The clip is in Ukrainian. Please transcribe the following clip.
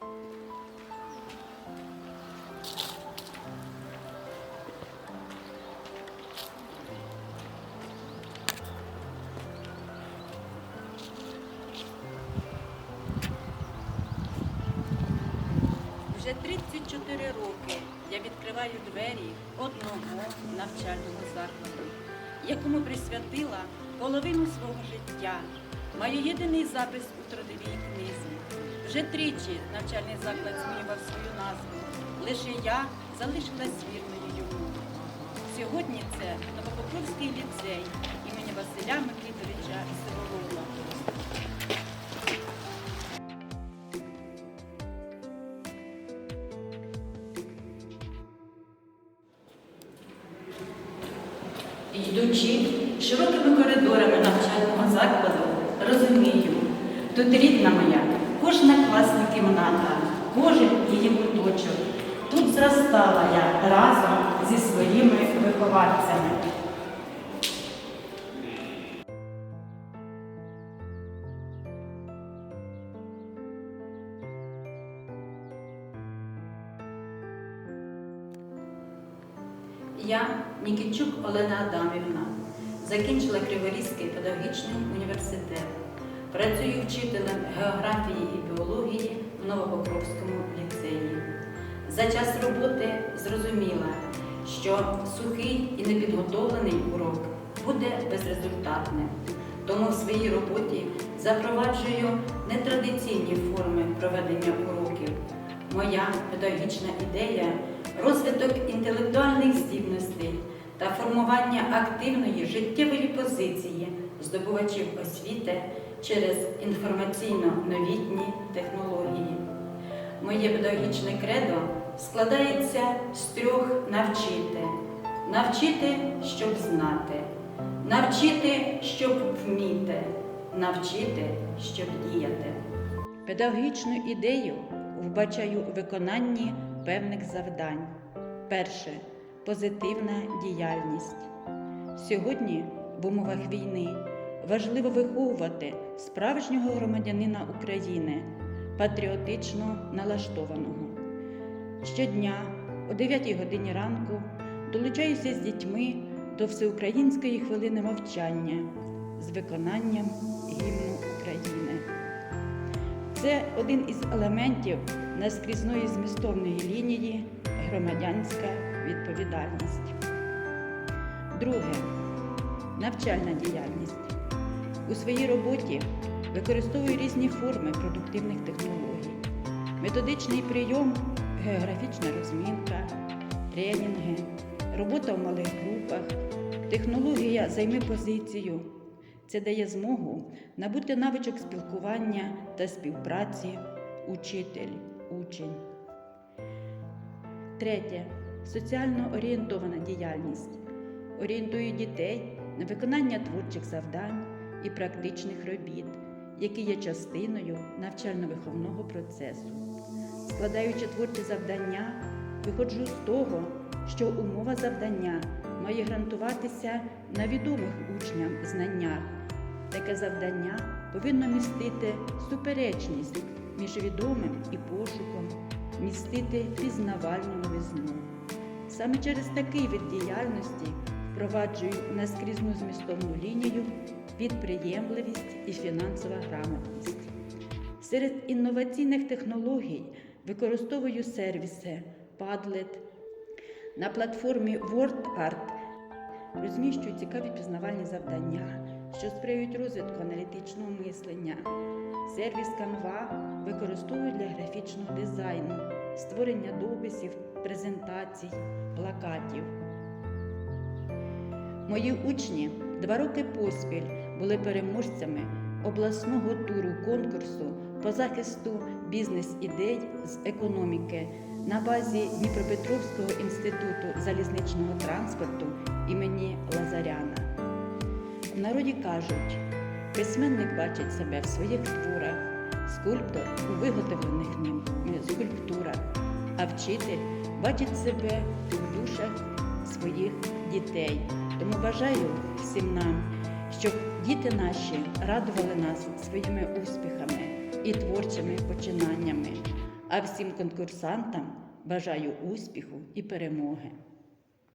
Вже 34 роки я відкриваю двері одного навчального закладу, якому присвятила половину свого життя. Маю єдиний запис у трудовій книзі. Вже тричі навчальний заклад змінював свою назву. Лише я залишилась вірною йому. Сьогодні це Новопокровський ліцей імені Василя Микитовича Сиволова. Йдучи широкими коридорами навчального закладу, розумію, тут рідна моя, зростала я разом зі своїми вихованцями. Я, Нікітчук Олена Адамівна, закінчила Криворізький педагогічний університет. Працюю вчителем географії і біології в Новопокровському ліцеї. За час роботи зрозуміла, що сухий і непідготовлений урок буде безрезультатним. Тому в своїй роботі запроваджую нетрадиційні форми проведення уроків. Моя педагогічна ідея розвиток інтелектуальних здібностей та формування активної життєвої позиції здобувачів освіти через інформаційно-новітні технології. Моє педагогічне кредо складається з трьох навчити. Навчити, щоб знати, навчити, щоб вміти, навчити, щоб діяти. Педагогічну ідею вбачаю у виконанні певних завдань. Перше позитивна діяльність. Сьогодні, в умовах війни, важливо виховувати справжнього громадянина України, патріотично налаштованого. Щодня о 9 годині ранку долучаюся з дітьми до всеукраїнської хвилини мовчання з виконанням гімну України. Це один із елементів наскрізної змістовної лінії громадянська відповідальність. Друге навчальна діяльність. У своїй роботі використовую різні форми продуктивних технологій, методичний прийом, географічна розмінка, тренінги, робота в малих групах, технологія займи позицію. Це дає змогу набути навичок спілкування та співпраці учитель, учень. Третє соціально орієнтована діяльність. Орієнтує дітей на виконання творчих завдань і практичних робіт, які є частиною навчально-виховного процесу. Складаючи творчі завдання, виходжу з того, що умова завдання має гарантуватися на відомих учням знаннях. Таке завдання повинно містити суперечність між відомим і пошуком, містити пізнавальну новизну. Саме через такий вид діяльності впроваджую наскрізну змістовну лінію підприємливість і фінансова грамотність. Серед інноваційних технологій використовую сервіси Padlet. На платформі WordArt розміщую цікаві пізнавальні завдання, що сприяють розвитку аналітичного мислення. Сервіс Canva використовую для графічного дизайну, створення дописів, презентацій, плакатів. Мої учні два роки поспіль були переможцями обласного туру конкурсу по захисту бізнес-ідей з економіки на базі Дніпропетровського інституту залізничного транспорту імені Лазаряна. В народі кажуть, письменник бачить себе в своїх творах, скульптор у виготовлених ним скульптурах, а вчитель бачить себе у душах своїх дітей. Тому бажаю всім нам, щоб діти наші радували нас своїми успіхами і творчими починаннями. А всім конкурсантам бажаю успіху і перемоги.